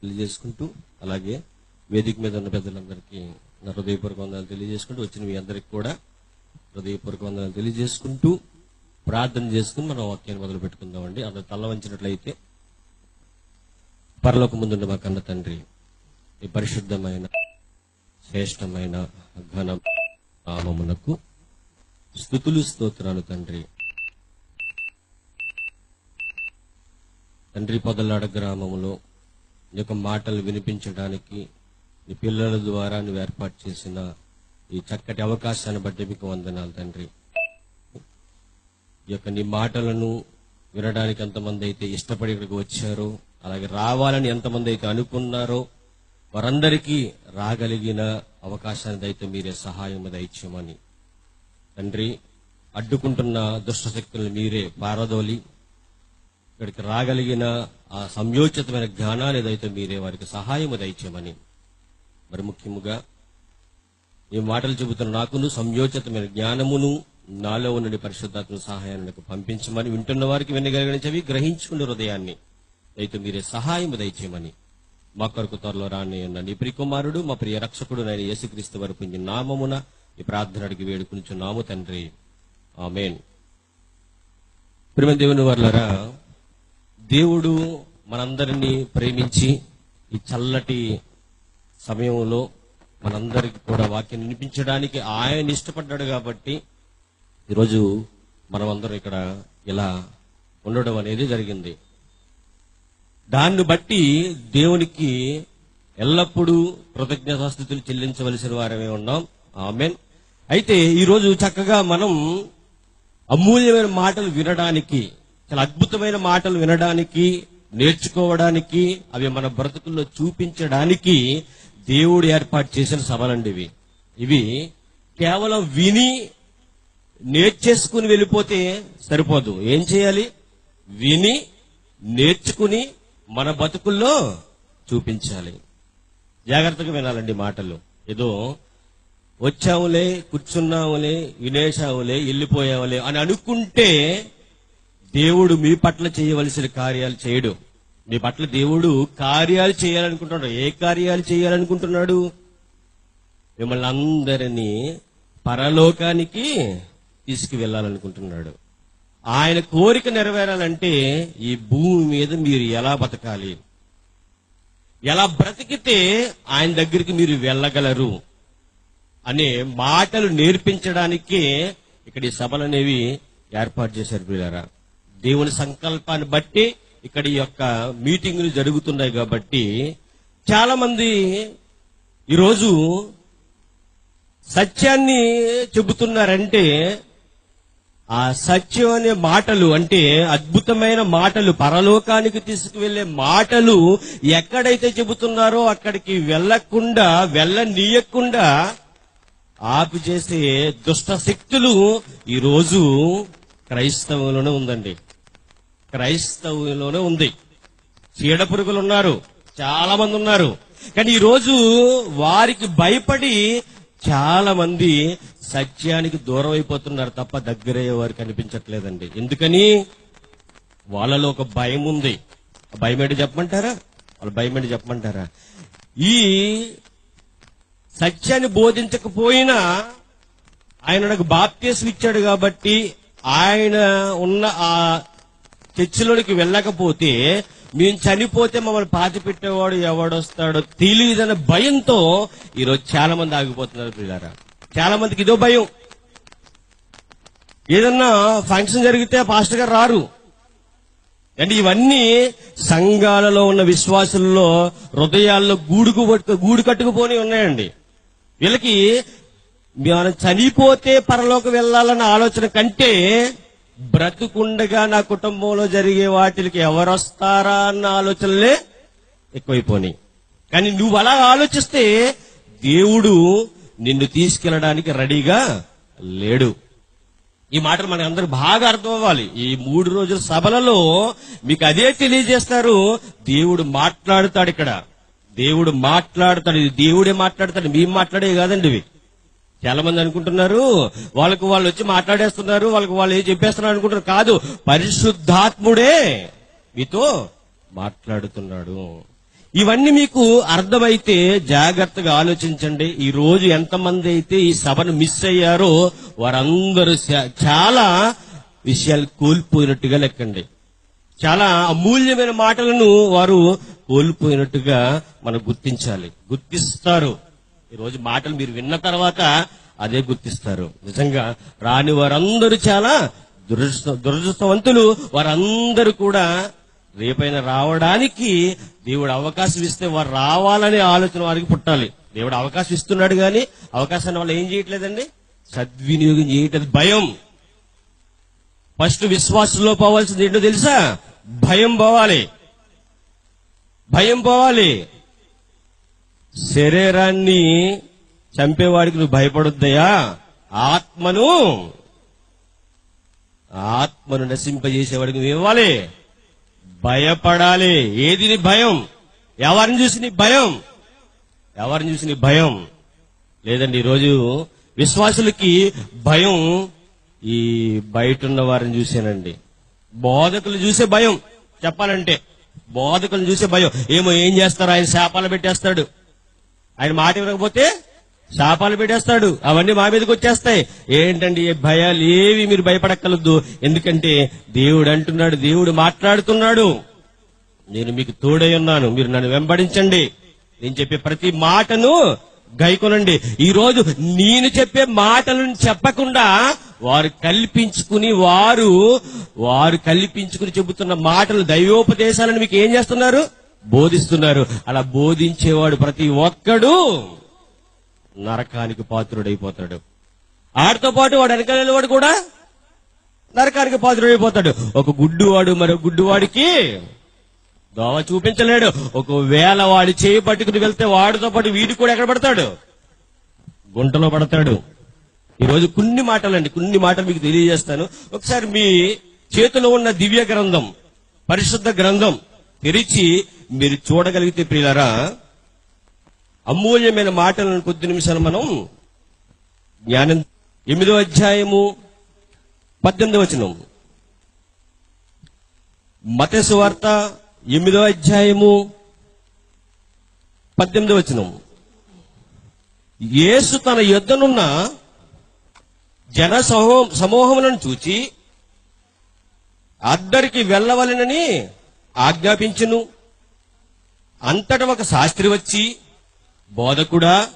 తెలియజేసుకుంటూ అలాగే వేదిక మీద ఉన్న పెద్దలందరికీ నా హృదయపూర్వక వందనాలు తెలియజేసుకుంటూ వచ్చిన మీ అందరికి కూడా హృదయపూర్వక వందనాలు తెలియజేసుకుంటూ ప్రార్థన చేసుకుని మనం వాక్యాన్ని మొదలు పెట్టుకుందామండి. అందరు తల్ల వంచినట్లయితే పరలోక ముందున్న మా కన్న తండ్రి ఈ పరిశుద్ధమైన శ్రేష్టమైన ఘన నామమునకు స్థుతులు స్తోత్రాలు తండ్రి. తండ్రి పొదలాడ గ్రామంలో నీ యొక్క మాటలు వినిపించడానికి నీ పిల్లల ద్వారా నువ్వు ఏర్పాటు చేసిన ఈ చక్కటి అవకాశాన్ని బట్టి మీకు వందనాలు తండ్రి. ఈ యొక్క నీ మాటలను వినడానికి ఎంతమంది అయితే ఇష్టపడి ఇక్కడికి వచ్చారో అలాగే రావాలని ఎంతమంది అయితే అనుకున్నారో వారందరికీ రాగలిగిన అవకాశాన్ని అయితే మీరే సహాయం దయచేయమని తండ్రి అడ్డుకుంటున్న దుష్ట శక్తులను మీరే పారదోలి ఇక్కడికి రాగలిగిన ఆ సంయోచితమైన జ్ఞానాలు ఏదైతే మీరే వారికి సహాయము దయచేయమని. మరి ముఖ్యముగా ఈ మాటలు చెబుతున్న నాకును సంయోచితమైన జ్ఞానమును నాలో ఉన్న పరిశుద్ధాత్మ సహాయాన్ని పంపించమని వింటున్న వారికి వినగలిగిన చెవి గ్రహించుకునే హృదయాన్ని అయితే మీరే సహాయము దయచేయమని. మా కొరకు త్వరలో రాని ఉన్న నీ ప్రికుమారుడు మా ప్రియ రక్షకుడు నేను యేసుక్రీస్తు వరకు నామమున ఈ ప్రార్థన అడిగి వేడుకునిచున్నాము తండ్రి. ఆమెన్. ప్రేమ దేవుని వర్లరా దేవుడు మనందరినీ ప్రేమించి ఈ చల్లటి సమయంలో మనందరికి కూడా వాక్యం వినిపించడానికి ఆయన ఇష్టపడ్డాడు కాబట్టి ఈరోజు మనమందరం ఇక్కడ ఇలా ఉండడం అనేది జరిగింది. దాన్ని బట్టి దేవునికి ఎల్లప్పుడూ కృతజ్ఞతాస్థుతులు చెల్లించవలసిన వారమే ఉన్నాం. ఆమెన్. అయితే ఈరోజు చక్కగా మనం అమూల్యమైన మాటలు వినడానికి చాలా అద్భుతమైన మాటలు వినడానికి నేర్చుకోవడానికి అవి మన బ్రతుకుల్లో చూపించడానికి దేవుడు ఏర్పాటు చేసిన సభలండి ఇవి. ఇవి కేవలం విని నేర్చేసుకుని వెళ్ళిపోతే సరిపోదు. ఏం చేయాలి? విని నేర్చుకుని మన బతుకుల్లో చూపించాలి. జాగ్రత్తగా వినాలండి మాటలు. ఏదో వచ్చావులే కూర్చున్నావులే వినేశావులే వెళ్ళిపోయావులే అని అనుకుంటే దేవుడు మీ పట్ల చేయవలసిన కార్యాలు చేయడు. మీ పట్ల దేవుడు కార్యాలు చేయాలనుకుంటున్నాడు. ఏ కార్యాలు చేయాలనుకుంటున్నాడు? మిమ్మల్ని అందరినీ పరలోకానికి తీసుకువెళ్ళాలనుకుంటున్నాడు. ఆయన కోరిక నెరవేరాలంటే ఈ భూమి మీద మీరు ఎలా బతకాలి? ఎలా బ్రతికితే ఆయన దగ్గరికి మీరు వెళ్ళగలరు? అనే మాటలు నేర్పించడానికి ఇక్కడ ఈ సభలు అనేవి ఏర్పాటు చేశారు పిల్లరా దేవుని సంకల్పాన్ని బట్టి ఇక్కడ ఈ యొక్క మీటింగులు జరుగుతున్నాయి కాబట్టి చాలా మంది ఈరోజు సత్యాన్ని చెబుతున్నారంటే ఆ సత్యం అనే మాటలు అంటే అద్భుతమైన మాటలు పరలోకానికి తీసుకువెళ్ళే మాటలు ఎక్కడైతే చెబుతున్నారో అక్కడికి వెళ్ళకుండా వెళ్ళనీయకుండా ఆపిచేసే దుష్ట శక్తులు ఈరోజు క్రైస్తవంలోనే ఉందండి. క్రైస్తవులోనే ఉంది. చీడ పురుగులు ఉన్నారు. చాలా మంది ఉన్నారు. కానీ ఈ రోజు వారికి భయపడి చాలా మంది సత్యానికి దూరం అయిపోతున్నారు తప్ప దగ్గరయ్యే వారికి కనిపించట్లేదండి ఎందుకని? వాళ్ళలో ఒక భయం ఉంది. భయం ఏంటి చెప్పమంటారా? వాళ్ళ భయం ఏంటి చెప్పమంటారా? ఈ సత్యాన్ని బోధించకపోయినా ఆయన నాకు బాప్తీసం ఇచ్చాడు కాబట్టి ఆయన ఉన్న ఆ చర్చిలోనికి వెళ్ళకపోతే మేము చనిపోతే మమ్మల్ని పాతి పెట్టేవాడు ఎవడొస్తాడో తెలియదన్న భయంతో ఈరోజు చాలా మంది ఆగిపోతున్నారు పిల్లారా చాలా మందికి ఇదో భయం. ఏదన్నా ఫంక్షన్ జరిగితే పాస్టర్ గారు రారు. అంటే ఇవన్నీ సంఘాలలో ఉన్న విశ్వాసుల్లో హృదయాల్లో గూడుకు గూడు కట్టుకుపోని ఉన్నాయండి. వీళ్ళకి మనం చనిపోతే పరలోకి వెళ్ళాలన్న ఆలోచన కంటే బ్రతుకుండగా నా కుటుంబంలో జరిగే వాటికి ఎవరొస్తారా అన్న ఆలోచనలే ఎక్కువైపోయినాయి కానీ నువ్వు అలా ఆలోచిస్తే దేవుడు నిన్ను తీసుకెళ్ళడానికి రెడీగా లేడు. ఈ మాటలు మనకి అందరు బాగా అర్థం అవ్వాలి ఈ మూడు రోజుల సభలలో మీకు అదే తెలియజేస్తారు దేవుడు మాట్లాడుతాడు ఇక్కడ. దేవుడు మాట్లాడుతాడు ఇది దేవుడే మాట్లాడతాడు మేము మాట్లాడే కాదండి ఇవి. చాలా మంది అనుకుంటున్నారు వాళ్ళకు వాళ్ళు వచ్చి మాట్లాడేస్తున్నారు వాళ్ళకు వాళ్ళు ఏం చెప్పేస్తున్నారు అనుకుంటారు కాదు పరిశుద్ధాత్ముడే మీతో మాట్లాడుతున్నాడు. ఇవన్నీ మీకు అర్థమైతే జాగ్రత్తగా ఆలోచించండి. ఈ రోజు ఎంతమంది అయితే ఈ సభను మిస్ అయ్యారో వారందరూ చాలా విషయాలు కోల్పోయినట్టుగా లెక్కండి. చాలా అమూల్యమైన మాటలను వారు కోల్పోయినట్టుగా మనం గుర్తించాలి. గుర్తిస్తారు. ఈ రోజు మాటలు మీరు విన్న తర్వాత అదే గుర్తిస్తారు. నిజంగా రాని వారందరూ చాలా దురదృష్ట దురదృష్టవంతులు. వారందరూ కూడా రేపైన రావడానికి దేవుడు అవకాశం ఇస్తే వారు రావాలనే ఆలోచన వారికి పుట్టాలి. దేవుడు అవకాశం ఇస్తున్నాడు కానీ అవకాశాన్ని వాళ్ళు ఏం చేయట్లేదండి? సద్వినియోగం చేయటం భయం. ఫస్ట్ విశ్వాసంలో పోవాల్సింది ఏంటో తెలుసా? భయం పోవాలి. భయం పోవాలి. శరీరాన్ని చంపేవాడికి నువ్వు భయపడొద్దయా ఆత్మను ఆత్మను నశింపజేసేవాడికి నువ్వు ఇవ్వాలి. భయపడాలి. ఏది నీ భయం? ఎవరిని చూసి నీ భయం? ఎవరిని చూసి నీ భయం? లేదండి ఈరోజు విశ్వాసులకి భయం ఈ బయట ఉన్న వారిని చూసేనండి. బోధకులు చూసే భయం చెప్పాలంటే. బోధకులు చూసే భయం. ఏమో ఏం చేస్తారు ఆయన శాపాలు పెట్టేస్తాడు. ఆయన మాట ఇవ్వకపోతే శాపాలు పెట్టేస్తాడు. అవన్నీ మా మీదకి వచ్చేస్తాయి. ఏంటండి ఏ భయాలు? ఏవి మీరు భయపడక్కలద్దు ఎందుకంటే దేవుడు అంటున్నాడు దేవుడు మాట్లాడుతున్నాడు. నేను మీకు తోడై ఉన్నాను. మీరు నన్ను వెంబడించండి. నేను చెప్పే ప్రతి మాటను గైకొనండి. ఈ రోజు నేను చెప్పే మాటలను చెప్పకుండా వారు కల్పించుకుని వారు వారు కల్పించుకుని చెబుతున్న మాటలు దైవోపదేశాలను మీకు ఏం చేస్తున్నారు? బోధిస్తున్నారు. అలా బోధించేవాడు ప్రతి ఒక్కడు నరకానికి పాత్రుడైపోతాడు. ఆడితో పాటు వాడు వెనకాల వాడు కూడా నరకానికి పాత్రుడైపోతాడు. ఒక గుడ్డువాడు మరో గుడ్డువాడికి దోవ చూపించలేడు. ఒకవేళ వాడి చేయి పట్టుకుని వెళ్తే వాడితో పాటు వీడు కూడా ఎక్కడ పడతాడు? గుంటలో పడతాడు. ఈరోజు కొన్ని మాటలు అండి కొన్ని మాటలు మీకు తెలియజేస్తాను. ఒకసారి మీ చేతిలో ఉన్న దివ్య గ్రంథం పరిశుద్ధ గ్రంథం తెరిచి మీరు చూడగలిగితే ప్రియులరా అమూల్యమైన మాటలను కొద్ది నిమిషాలు మనం జ్ఞానం ఎనిమిదో అధ్యాయము పద్దెనిమిది వచనం. మతసు వార్త ఎనిమిదో అధ్యాయము పద్దెనిమిది వచనం. యేసు తన యుద్ధనున్న జన సమూహములను చూచి అద్దరికి వెళ్ళవలెనని ఆజ్ఞాపించును. అంతట ఒక శాస్త్రి వచ్చి బోధకుడా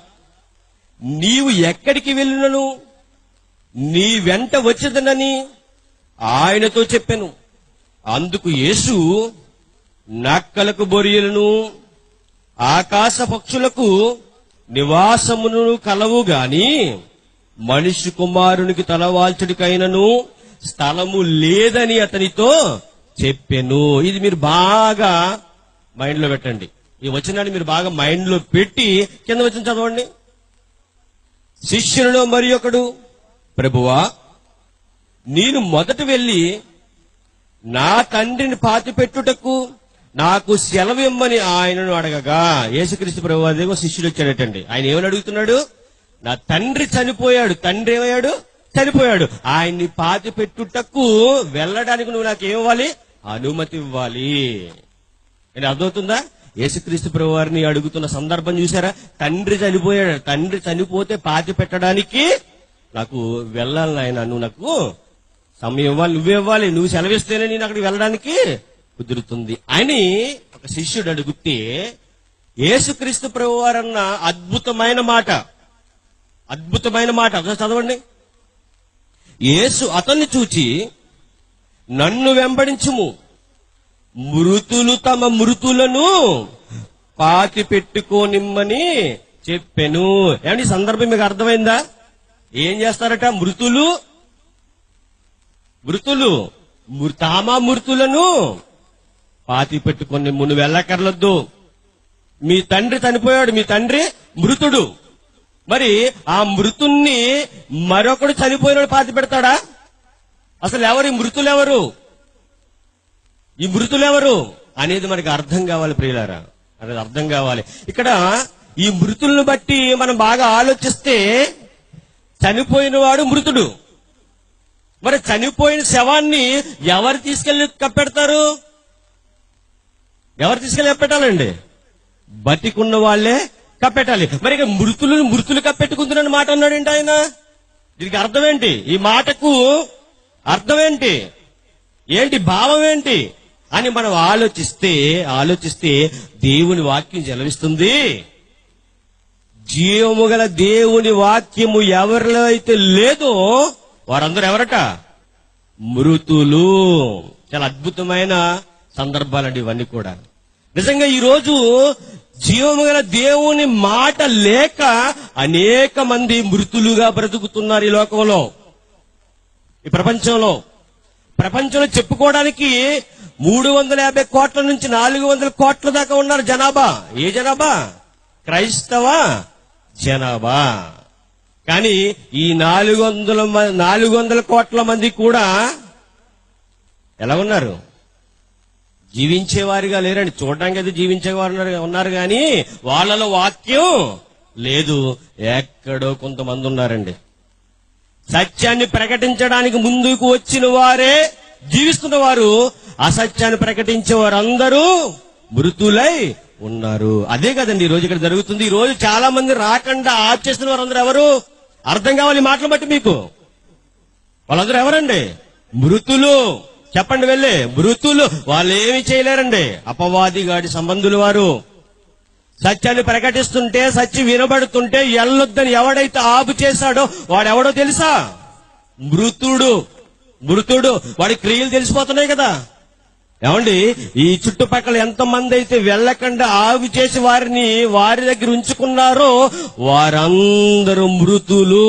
నీవు ఎక్కడికి వెళ్ళినను? నీ వెంట వచ్చదనని ఆయనతో చెప్పాను. అందుకు యేసు నక్కలకు బొరియలను ఆకాశ పక్షులకు నివాసమును కలవు గాని మనిషి కుమారునికి తలవాల్చుడికైనను స్థలము లేదని అతనితో చెప్పెను. ఇది మీరు బాగా మైండ్లో పెట్టండి. ఈ వచనాన్ని మీరు బాగా మైండ్లో పెట్టి కింద వచ్చిన చదవండి. శిష్యులలో మరి ఒకడు ప్రభువా నేను మొదట వెళ్ళి నా తండ్రిని పాతి పెట్టుటకు నాకు సెలవు ఇమ్మని ఆయనను అడగగా. యేసుక్రీస్తు ప్రభు వారి దగ్గర శిష్యుడు వచ్చాడటండి ఆయన ఏమని అడుగుతున్నాడు? నా తండ్రి చనిపోయాడు. తండ్రి ఏమయ్యాడు? చనిపోయాడు. ఆయన్ని పాతి పెట్టుటకు వెళ్ళడానికి నువ్వు నాకు ఏమివ్వాలి? అనుమతి ఇవ్వాలి. అని అర్థమవుతుందా? యేసుక్రీస్తు ప్రభు వారిని అడుగుతున్న సందర్భం చూసారా తండ్రి చనిపోయాడు. తండ్రి చనిపోతే పాతి పెట్టడానికి నాకు వెళ్ళాలి నాయన. నువ్వు నాకు సమయం ఇవ్వాలి. నువ్వే ఇవ్వాలి. నువ్వు సెలవిస్తేనే నేను అక్కడికి వెళ్ళడానికి కుదురుతుంది అని ఒక శిష్యుడు అడిగితే యేసుక్రీస్తు ప్రభు వారన్న అద్భుతమైన మాట అద్భుతమైన మాట. చదవండి. యేసు అతన్ని చూచి నన్ను వెంబడించుము. మృతులు తమ మృతులను పాతి పెట్టుకోనిమ్మని చెప్పెను. ఏమండి సందర్భం మీకు అర్థమైందా? ఏం చేస్తారట? మృతులు మృతులు తామా మృతులను పాతి పెట్టుకొని మును వెళ్ళకర్లొద్దు మీ తండ్రి చనిపోయాడు. మీ తండ్రి మృతుడు. మరి ఆ మృతుణ్ణి మరొకడు చనిపోయినాడు పాతి పెడతాడా? అసలు ఎవరు ఈ మృతులు ఎవరు ఈ మృతులు ఎవరు అనేది మనకి అర్థం కావాలి ప్రియులారా. అనేది అర్థం కావాలి. ఇక్కడ ఈ మృతులను బట్టి మనం బాగా ఆలోచిస్తే చనిపోయిన వాడు మృతుడు. మరి చనిపోయిన శవాన్ని ఎవరు తీసుకెళ్ళి కప్పెడతారు? ఎవరు తీసుకెళ్ళి కప్పెట్టాలండి? బతికున్న వాళ్ళే కప్పెట్టాలి. మరి ఇక మృతులు మృతులు కప్పెట్టుకుంటున్న మాట అన్నాడేంటి ఆయన? దీనికి అర్థం ఏంటి ఈ మాటకు అర్థం ఏంటి ఏంటి భావం ఏంటి అని మనం ఆలోచిస్తే ఆలోచిస్తే దేవుని వాక్యం జలవిస్తుంది. జీవము గల దేవుని వాక్యము ఎవరిలో అయితే లేదో వారందరూ ఎవరట? మృతులు. చాలా అద్భుతమైన సందర్భాలండి ఇవన్నీ కూడా. నిజంగా ఈ రోజు జీవము గల దేవుని మాట లేక అనేక మంది మృతులుగా బ్రతుకుతున్నారు ఈ లోకంలో. ఈ ప్రపంచంలో. ప్రపంచంలో చెప్పుకోవడానికి మూడు వందల యాభై కోట్ల నుంచి నాలుగు వందల కోట్ల దాకా ఉన్నారు జనాభా. ఏ జనాభా? క్రైస్తవ జనాభా. కానీ ఈ నాలుగు వందల మ- నాలుగు వందల కోట్ల మంది కూడా ఎలా ఉన్నారు? జీవించేవారిగా లేరండి. చూడడానికి అయితే జీవించేవారు ఉన్నారు- ఉన్నారు కానీ వాళ్ళలో వాక్యం లేదు. ఎక్కడో కొంతమంది ఉన్నారండి. సత్యాన్ని ప్రకటించడానికి ముందుకు వచ్చిన వారే జీవిస్తున్న వారు అసత్యాన్ని ప్రకటించే వారందరూ మృతులై ఉన్నారు. అదే కదండి ఈ రోజు ఇక్కడ జరుగుతుంది. ఈ రోజు చాలా మంది రాకుండా ఆచేస్తున్న వారందరూ ఎవరు? అర్థం కావాలి మాటలు బట్టి మీకు? వాళ్ళందరూ ఎవరండి? మృతులు. చెప్పండి వెళ్ళి. మృతులు వాళ్ళు ఏమి చేయలేరండి. అపవాది గాడి సంబంధులు వారు. సత్యాన్ని ప్రకటిస్తుంటే సత్యం వినబడుతుంటే ఎల్లొద్దని ఎవడైతే ఆపు చేశాడో వాడెవడో తెలుసా? మృతుడు. మృతుడు. వాడి క్రియలు తెలిసిపోతున్నాయి కదా. ఏమండి? ఈ చుట్టుపక్కల ఎంతమంది అయితే వెళ్ళకుండా ఆవి చేసి వారిని వారి దగ్గర ఉంచుకున్నారో వారందరూ మృతులు.